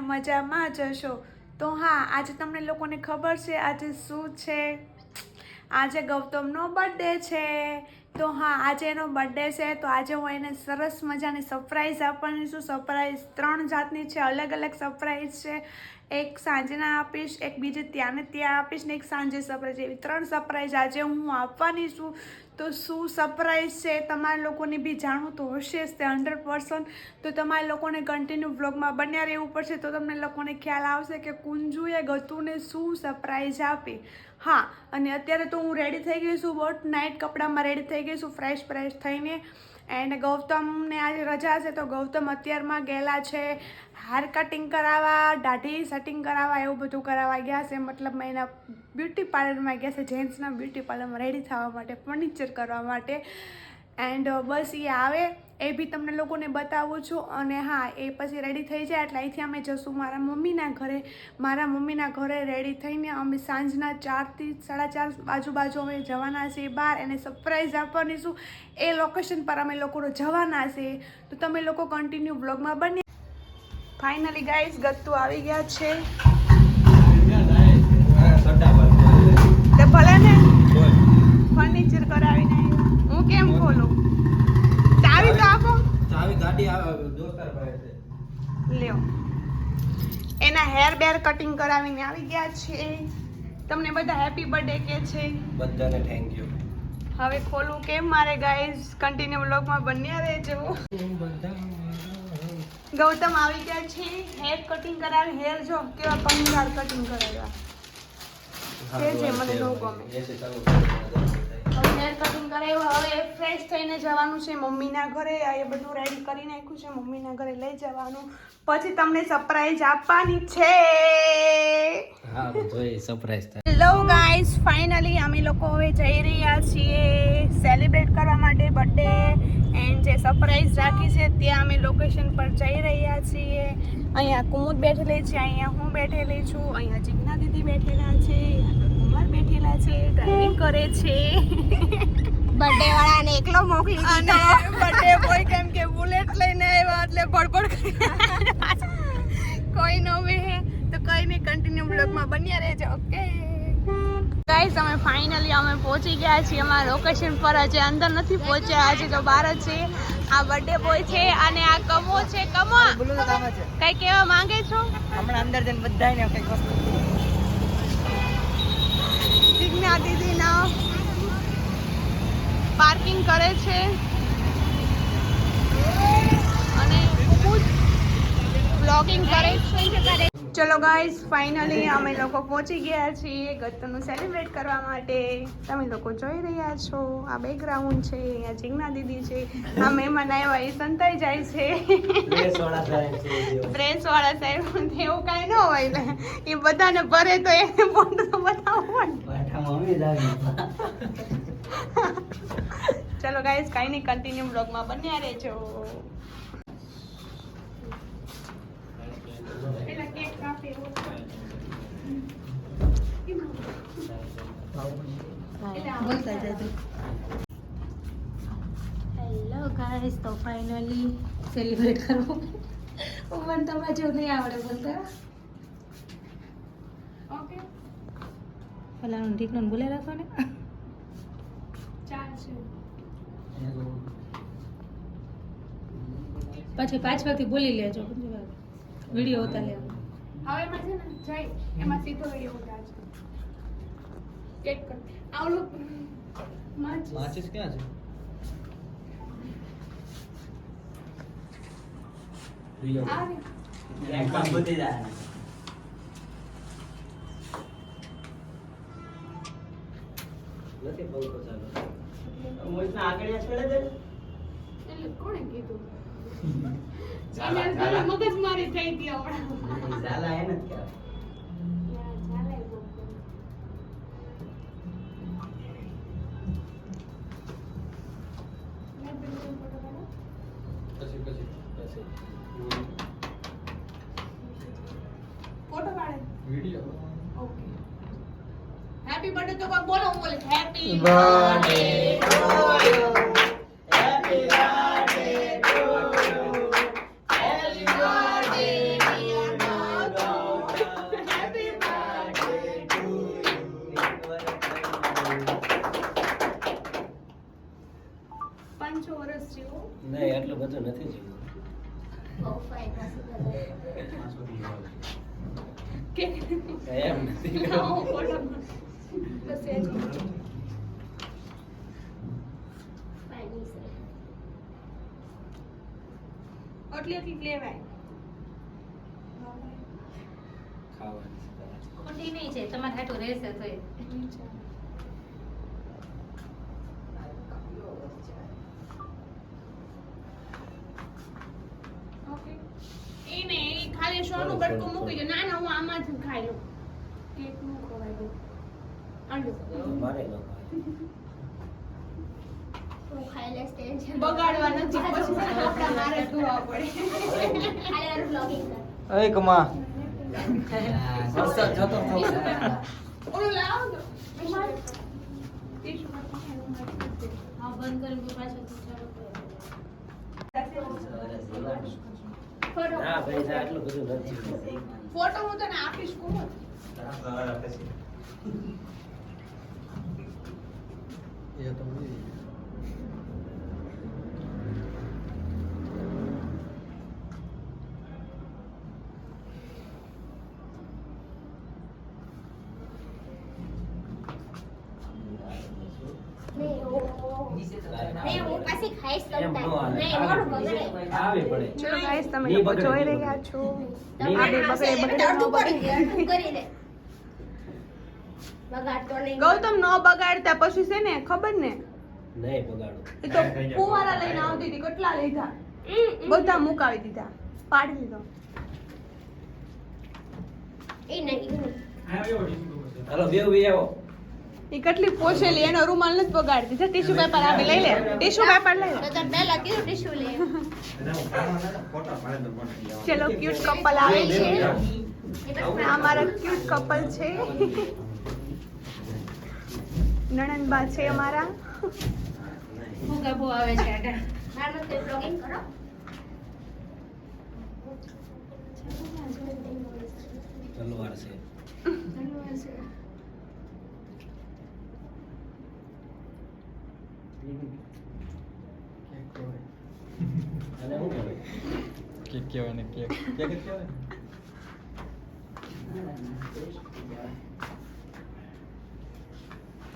મજામાં જ હશો. તો હા, આજે તમને લોકોને ખબર છે આજે શું છે? આજે ગૌતમનો બર્થડે છે. તો હા, આજે એનો બર્થડે છે. તો આજે હું એને સરસ મજાની સરપ્રાઈઝ આપવાની છું. સરપ્રાઈઝ ત્રણ જાતની છે. અલગ અલગ સરપ્રાઈઝ છે. એક સાંજના આપીશ, એક બીજે ત્યાં ને ત્યાં આપીશ ને એક સાંજે સરપ્રાઈઝ એવી ત્રણ સરપ્રાઈઝ આજે હું આપવાની છું. તો શું સરપ્રાઈઝ છે? તમારા લોકોને બી જાણવું તો હશે જ તે હંડ્રેડ પર્સન્ટ તો તમારે લોકોને કન્ટિન્યુ બ્લોગમાં બન્યા રહેવું પડશે તો તમને લોકોને ખ્યાલ આવશે કે કુંજુએ ગતુને શું સરપ્રાઈઝ આપી. હા, અને અત્યારે તો હું રેડી થઈ ગઈ છું બટ નાઇટ કપડામાં રેડી થઈ ગઈ છું ફ્રેશ ફ્રેશ થઈને. એન્ડ ગૌતમને આજે રજા છે, તો ગૌતમ અત્યારમાં ગયેલા છે હાર કટિંગ કરાવવા, દાઢી સેટિંગ કરાવવા, એવું બધું કરાવવા ગયા છે. મતલબ એના બ્યુટી પાર્લરમાં ગયા છે જેન્ટ્સના બ્યુટી પાર્લરમાં રેડી થવા માટે ફર્નિચર કરવા માટે. એન્ડ બસ એ આવે. એ બી તમને લોકોને બતાવું છું અને હા એ પછી રેડી થઈ જાય એટલે અહીંથી અમે જશું મારા મમ્મીના ઘરે. મારા મમ્મીના ઘરે રેડી થઈને અમે સાંજના ચારથી સાડા ચાર આજુબાજુ અમે જવાના છીએ બહાર એને સરપ્રાઈઝ આપવાની છું એ લોકેશન પર અમે લોકો જવાના છીએ. તો તમે લોકો કન્ટિન્યુ બ્લોગમાં બની ફાઇનલી ગાઈઝ ગત્તુ આવી ગયા છે. ભલે ને. ફર્નિચર કરાવીને હું કેમ ખોલું? આપો ચાવી ગાડી આવે દોસ્તાર પાસે છે. લ્યો. એના હેર બેર કટિંગ કરાવીને આવી ગયા છે. તમને બધા હેપી બર્થડે કે છે? બધાને થેન્ક યુ હવે ખોલું કેમ મારે ગાઈઝ કન્ટિન્યુ વ્લોગમાં બન્યા રહેજો. ગૌતમ આવી ગયા છે. હેર કટિંગ કરાવી હેર જો કેવા પંગાર કટિંગ કરાવ્યા? છે? જે મને બહુ ગમે. હેર કટિંગ કરાવ્યું હવે ફ્રેશ થઈને જવાનું છે મમ્મીના ઘરે. એ બધું રેડી કરી નાખ્યું છે. મમ્મીના ઘરે લઈ જવાનું. પછી તમને સરપ્રાઈઝ આપવાની છે. હેલો ગાઈઝ ફાઇનલી અમે લોકો હવે જઈ રહ્યા છીએ સેલિબ્રેટ કરવા માટે બર્થડે એન્ડ જે સરપ્રાઈઝ રાખી છે ત્યાં અમે લોકેશન પર જઈ રહ્યા છીએ. અહીંયા કુમુદ બેઠેલી છે અહીંયા હું બેઠેલી છું અહીંયા જીજ્ઞા દીદી બેઠેલા છે બેઠેલા છે ડ્રાઇવિંગ કરે છે. બર્થડે વાળાને એકલો મોકલી અને બર્થડે બોય કેમ કે બુલેટ લઈને આવ્યા એટલે ભડભડ કરી કોઈ નો વે. તો કઈ નહીં કન્ટિન્યુ બ્લોગમાં બન્યા રહેજો ઓકે ગાઈસ અમે ફાઇનલી અમે પહોંચી ગયા છીએ. અમારા લોકેશન પર હજી અંદર નથી પહોંચ્યા. હજી તો બહાર જ છે. આ બર્થડે બોય છે અને આ કમો છે. કમો કઈ કહેવા માંગે છો? હમણાં અંદર જઈને બધાને કંઈક વસ્તુ જીજ્ઞા દીદીના પાર્કિંગ કરે છે. અને ખૂબ બ્લોગિંગ કરે છે. ચલો ગાઈસ ફાઇનલી અમે લોકો પહોંચી ગયા છીએ ગતનું સેલિબ્રેટ કરવા માટે. તમે લોકો જોઈ રહ્યા છો આ બેકગ્રાઉન્ડ છે અહીંયા જીજ્ઞા દીદી છે આ મહેમાન આવ્યા એ સંતાઈ જાય છે. પ્રેસ વાળા સાહેબ એવું કાંઈ ન હોય એ બધાને ભરે તો એને ફોટો બતાવવું ચલો ગાઈઝ કાંઈ નહીં કન્ટિન્યુ બ્લોગમાં બન્યા રહેજો. હેલો ગાઈસ તો ફાઇનલી સેલિબ્રેટ કરવું. પણ તમારે જો નહીં આવડે બોલતા. ઓકે પેલાનું ઠીકનું બોલે રાખો ને પછી પાંચ વાગથી બોલી લેજો. વીડિયો ઉતાર લેવાનો હવે એમાં છે ને જાય. એમાં સીધો વીડિયો ઉતારજો ચેક કર આવલું માચિસ. માચિસ ક્યાં છે? આ રે. નથી પંખો ચાલુ એટલે કોણે કીધું? ઝાલા હે ને ક્યાં યાર, ચાલે બહુ. મેં બિલકુલ ફોટો પાડો. પછી પછી પછી. ફોટો પાડે. વિડિયો ઓકે હેપી બર્થડે તો કોઈ બોલો હું બોલે હેપી Birthday. ખાવાની છે. ખોટી નહીં છે તમારે હાટું રહેશે તો ઓકે. એ ને એ ખાલી સોનું બટકું મૂકી દો ના ના હું આમાં જ ખાઈ લઉં. કેકનું ખવાય દઉં આંડો. મારે ન ખાય. બગાડવા નથી પછી મારે ધોવા પડે. અરે કમા. વરસાદ જતો ફોટો હું તને આપીશ કોણ એ તો એમ નો હાલે. આવી પડે ચલો ગાઈસ તમે લોકો જોઈ રહ્યા છો? આ બે બગડે બગડે. કરી દે ગૌતમ નો બગાડતા પછી છે ને ખબર ને? નહીં બગાડો એ તો કુવારા લઈને આવતી હતી કેટલા લીધા? બધા મુકાવી દીધા. પાડી દીધો. હાલો બેવ બી આવો એ કેટલી પોસેલી એનો રૂમાલ નથી બગાડતી. છે ટીશ્યુ પેપર આવે લઈ લે. ટીશ્યુ પેપર લઈ લે. ચલો ક્યુટ કપલ આવે છે. આ મારા ક્યુટ કપલ છે. નણંદબા છે અમારા. હું ગભો આવે છે આગળ. છે. અને શું કરે કેક કહેવાય ને કેક કેક જ કહેવાય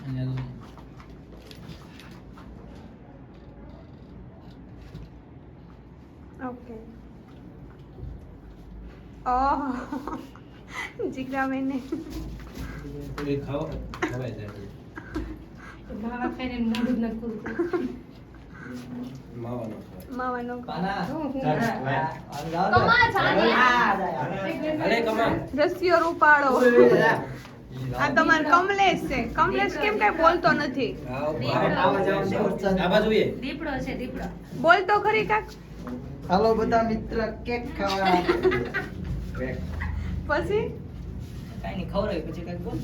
અહીંયા ઓકે ઓહ જીગરાબેન ને એ ખાવ ખવાય જાય ખાવા ખાઈને મોઢું ખુલતું માવાનો માવાનો કમા રૂપાળો આ તમાર કમલેશ છે કમલેશ કેમ કઈ બોલતો નથી આ બાજુ એ દીપડો છે દીપડો બોલતો ખરી કાક હાલો બધા મિત્ર કેક ખાવા પછી કાઈ નહીં ખવડાવી પછી કઈ બોલ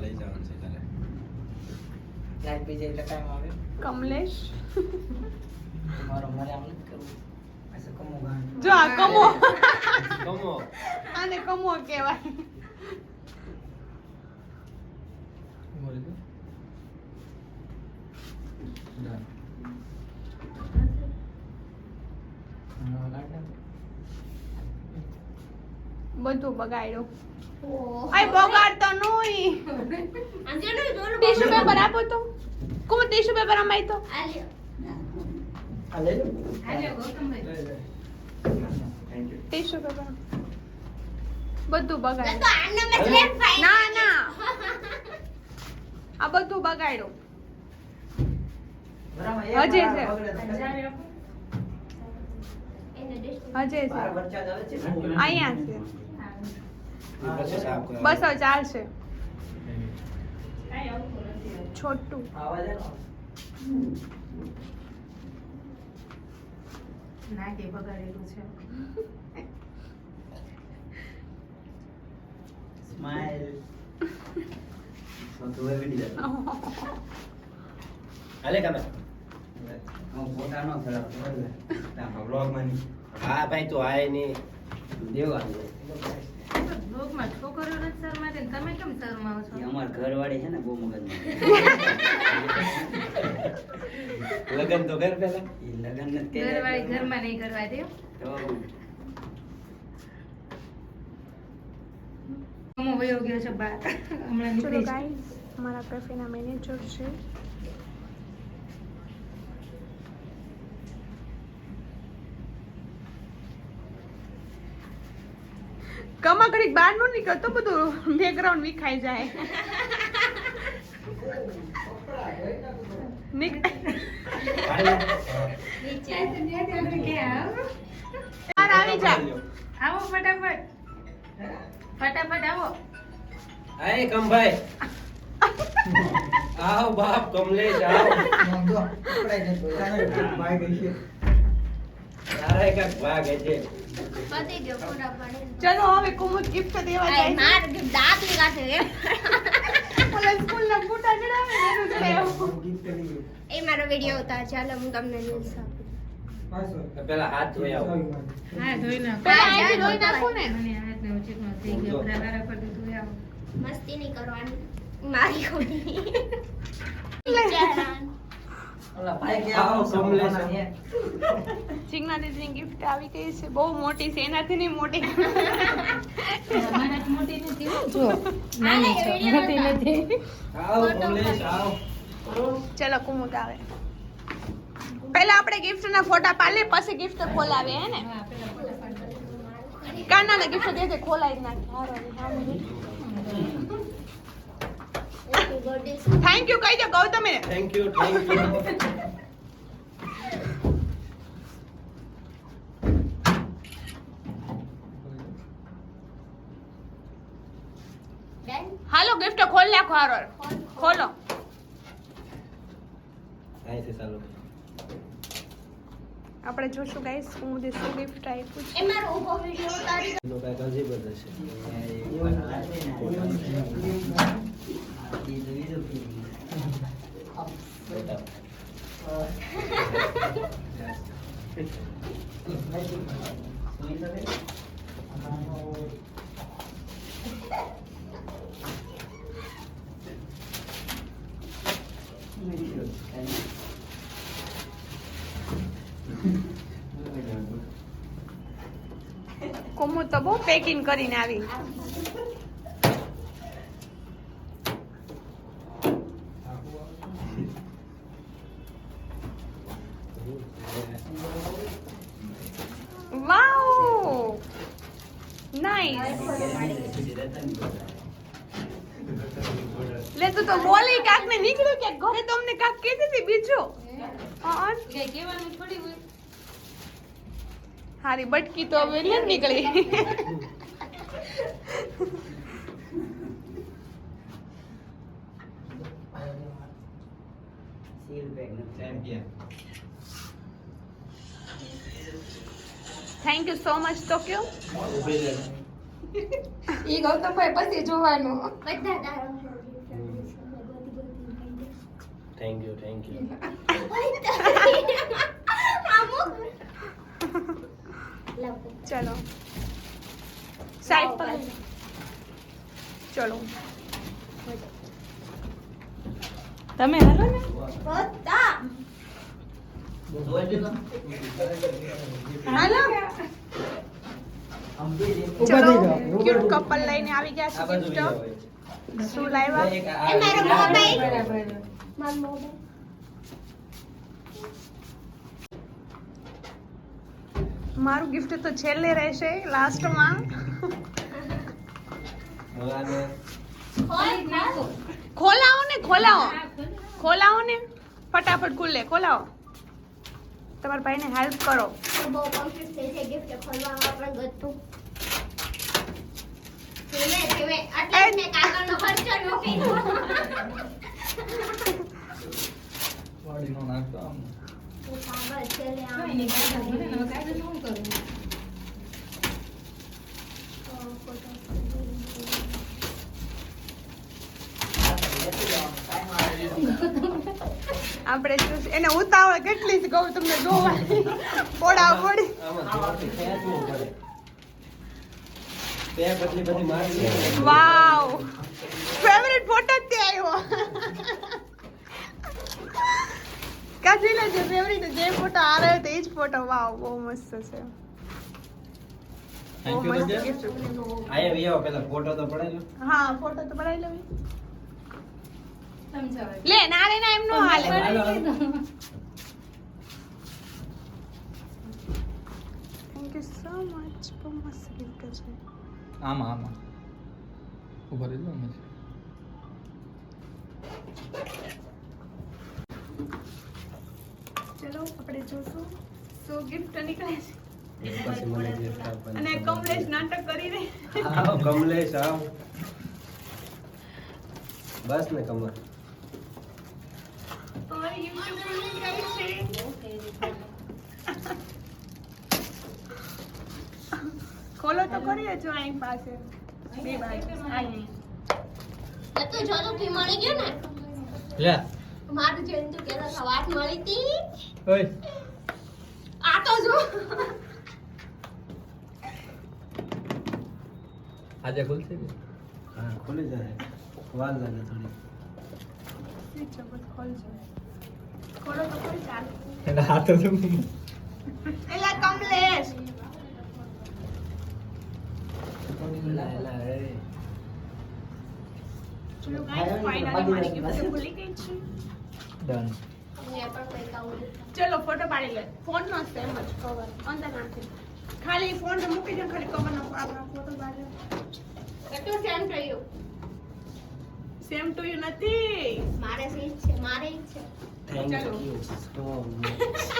લઈ જવાનું છે તારે ચાય પી એટલે કામ આવે કમલેશ. જો આ કમો. કમો. આને કમો કહેવાય. બધું બગાડ્યું. આય બગાડતો નોય ટીશ્યુ પેપર આપો તો. કોણ ટીશ્યુ પેપર અમાય તો આ લઈ લો હાલ્યો Gautambhai thank you tissue paper બધું બગાડ્યું. ના ના. આ બધું બગાડ્યું. બરાબર હજી છે. હજારે હજે છે. અહીંયા છે. બસ ચાલશે. છોટું. આવાજ આવે બગાડેલું છે. સ્માઈલ હાલે કમા હું ફોટા નો ખરાબ બ્લોગમાં હા ભાઈ તું આય નહીં. દેવાનું બ્લોગમાં તમે કેમ શરમાવો છો? અમાર ઘરવાળી છે ને બહુ મગજ લગન તો કર પેલા એ લગન નથી ઘરવાળી ઘરમાં નહીં કરવા દે. તો વયો ગયો છે બહાર. હમણાં નીકળી છે. ગાઈઝ મારા કેફેના મેનેજર છે. કમા ઘડીક બહાર નો નીકળતો બધું બેકગ્રાઉન્ડ વિખાઈ જાય. આવી જા. આવો ફટાફટ. ફટાફટ આવો. આય કમભાઈ આવ બાપ કમલેશ આવ. તારે ભાગ હશે પતી ગયો પૂરા પાડે ચલો હવે કુમુદ ગિફ્ટ દેવા જાય માર દાંત નીકાળશે રે ઓલા ચડાવે ને છે એવું. એ મારો વીડિયો ઉતાર ચાલો હું તમને ન્યૂઝ આપું. પેલા હાથ ધોઈ આવો. હા ધોઈ નાખો. પેલા હા, અહીંથી જાય, ધોઈ નાખો ને. મને હાથ ને ચીકણો થઈ ગયો. બધા વારા ધોઈ આવો. મસ્તી નહીં કરવાની. મારી ખોટી. દીદીની ગિફ્ટ આવી ગઈ છે બહુ મોટી છે એનાથી નહીં મોટી. મોટી નથી જો નાની આને મોટી નથી. આવ કમલેશ આવ. ચલો કુમુદ આવે. પહેલા આપણે ગિફ્ટ ના ફોટા પાડીએ પછી ગિફ્ટ ખોલાવે હે ને? કાના ગિફ્ટ દે ખોલાવી નાખે. થેન્ક યુ કહી દો ગૌતમે. થેન્ક યુ થેન્ક યુ હાલો ગિફ્ટ ખોલ નાખો હારો. ખોલો. આપણે જોશું ગાઈસ હું દે શું ગિફ્ટ આપ્યું છે. એ મારો ઊભો વીડિયો ઉતારી એનો કાંઈક અજીબ જ હશે બેટા. કોમુ તો બહુ પેકિંગ કરીને આવી નાઈસ લે તું તો બોલી કાક ને નીકળ્યું કે ઘરે તો અમને કાક કહેતી હતી બીજું. હા થોડી હોય. હારી બટકી તો હવે લે નીકળી. સીલ પેક નથી એમ કે થેન્ક યુ સો મચ તો કયો ઊભી રહે. ઈ ગૌતમભાઈ પછી જોવાનું. બધા થેન્ક યુ થેન્ક યુ ચલો. સાઈડ પર ચલો. તમે હાલો ને? હાલો. ક્યુટ કપલ લઈને આવી ગયા છે ગિફ્ટ શું લાવ્યા? એ મારો મોબાઈલ. મારો મોબાઈલ. મારું ગિફ્ટ તો છેલ્લે રહેશે લાસ્ટમાં ખોલાવો ને ખોલાવો. ખોલાવો ને. ફટાફટ ખુલ્લે ખોલાવો. તમારા ભાઈને હેલ્પ કરો. બહુ કમ્પ્લીટ થઈ છે ગિફ્ટ ખોલવામાં આપણે ગતું ધીમે ધીમે એટલે મેં કાગળનો ખર્ચો ન કર્યો. વાડીનો નાખતો આમ. તો કાગળ ચલે આમ. કોઈ કાગળ ભલે ને, હવે કાગળ શું કરું. તો ફોટો લેતું જવાનું. કાંઈ વાંધો નહીં. આપણે શું- એને ઉતાવળ કેટલી જ કહું તમને જોવાની પોડા પોડી વાવ. ફેવરિટ ફોટો જ તે આવ્યો કાઢી લેજો ફેવરિટ જે ફોટો આ રહ્યો તો એ જ ફોટો વાવ બહુ મસ્ત છે. Thank you. આયા વી પેલા ફોટો તો પડાઈ લો. હા ફોટો તો પડાઈ સમજાવે લે ના રે ના એમ નો હાલે થેન્ક યુ સો મચ બહુ મસ્ત ગિફ્ટ છે. આમાં આમાં. ઊભા રહેજો અમે ચલો આપણે જોશું. શું ગિફ્ટ નીકળે છે અને કમલેશ નાટક કરી રહી આવો કમલેશ આવ. બસ ને કમર કઈ ખોલો તો કરીએ જો અહીં પાસે. બે બાજુ. અહીં તું જોતો થી મળી ગયો ને? લે. મારું જોઈને તું હતો, વાત મળી હતી ઓય. આ તો જો. આજે ખુલશે ને હા ખુલી જાય. વાલ લાગે થોડી ઠીક છે બસ ખોલો તો કરી ચાલે એના હાથ તો એલા કમલેશ. લા, લા, એ. ચલો ગાઈસ ફાઇનલી મારી ગિફ્ટ ખુલી ગઈ છે. ડન મેં પણ કંઈક આવું ચલો ફોટો પાડી લે ફોન નો એમ જ કવર અંદર નાખી ખાલી ફોન મૂકી દે ખાલી કવર નો આપણા ફોટો પાડે એટલું સેમ કહ્યું સેમ ટુ યુ નથી. મારે છે મારે છે. Thank ચલો. you so much.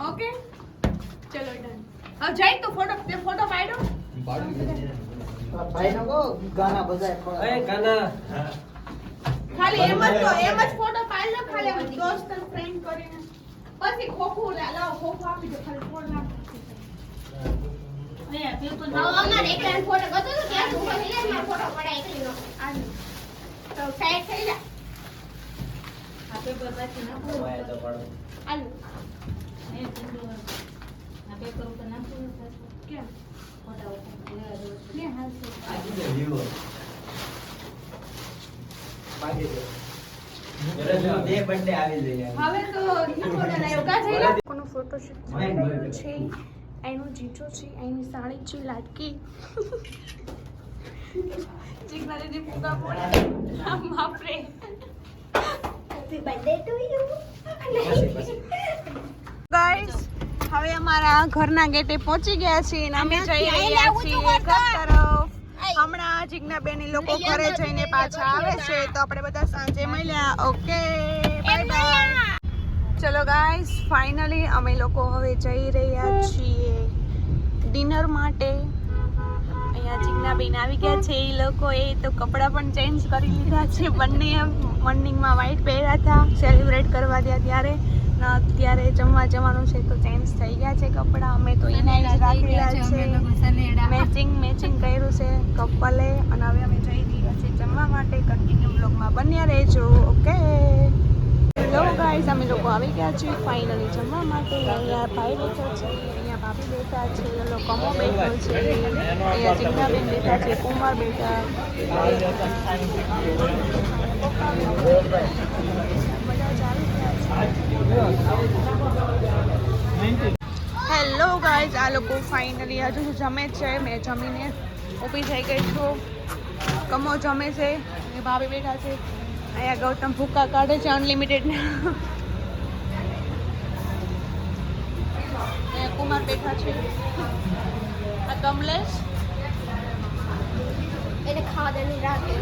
ઓકે ચલો ડન હવે જઈ તો ફોટો તે ફોટો પાડ્યો ભાઈ નો ગાના બજાય એ ગાના ખાલી એમ જ તો એમ જ ફોટો પાડી લો ખાલી દોસ્ત ફ્રેન્ડ કરીને પછી ખોખું લાવ ખોખું આપી દો ખાલી ફોન નાખ અહીંયા પેપર હવે અમારે એકલાને ફોટો ગતો હતો ત્યાં ઊભો થઈ જાય મારો ફોટો પડાય એકલીનો તો સાઈડ થઈ જા આ પેપર પાછી નાખો વાય તો પડો. આને એ ઠંડુ આ પેપર ઉપર નાખવું કેમ ફોટા ઉપર લેવા દો. આ કીધે viewer. બાકી છે. એટલે જો બે birthday આવી જાય હવે તો નવો બનાવ્યો કા જઈ કોનો ફોટોશૂટ માઇક છે એનો જીજો છે એની સાડી છે લાટકી જીગના દીદી ફૂગા પડ્યા બાપરે હેપી બર્થડે ટુ યુ પછી, પછી. ગાઈસ હવે અમારા ઘરના ગેટે પહોંચી ગયા છીએ અને અમે જઈ રહ્યા છીએ ઘર તરફ. હમણાં જીજ્ઞા બેન લોકો ઘરે જઈને પાછા આવે છે તો આપણે બધા સાંજે મળ્યા. ઓકે ચલો ગાઈસ ફાઇનલી અમે લોકો હવે જઈ રહ્યા છીએ ડિનર માટે. અહીંયા જીજ્ઞા બેન આવી ગયા છે એ લોકો એ તો કપડાં પણ ચેન્જ કરી લીધા છે. બંને મોર્નિંગમાં વ્હાઇટ પહેર્યા હતા સેલિબ્રેટ કરવા ગયા ત્યારે. અત્યારે જમવા જવાનું છે તો ચેન્જ થઈ ગયા છે કપડાં. અમે તો એના જ રાખેલા છે મેચિંગ મેચિંગ કર્યું છે કપલે. અને હવે અમે જઈ રહ્યા છીએ જમવા માટે. કન્ટિન્યુ બ્લોગમાં બન્યા રહેજો ઓકે હેલો ગાઈઝ અમે લોકો આવી ગયા છીએ ફાઇનલી જમવા માટે. અહીંયા ભાઈ બેઠા છે, અહીંયા ભાભી બેઠા છે ઓલો કમો બેઠો છે, અહીંયા ચિંતાબેન બેઠા છે કુમાર બેઠા. હેલો ગાઈઝ આ લોકો ફાઇનલી હજુ જમે છે, મેં જમીને ઊભી થઈ ગઈ છું. કમો જમે છે ભાભી બેઠા છે. અહીંયા ગૌતમ ભૂકા કાઢે છે અનલિમિટેડ અહીંયા કુમાર બેઠા છે આ કમલેશ એને ખાવા દેની રાતે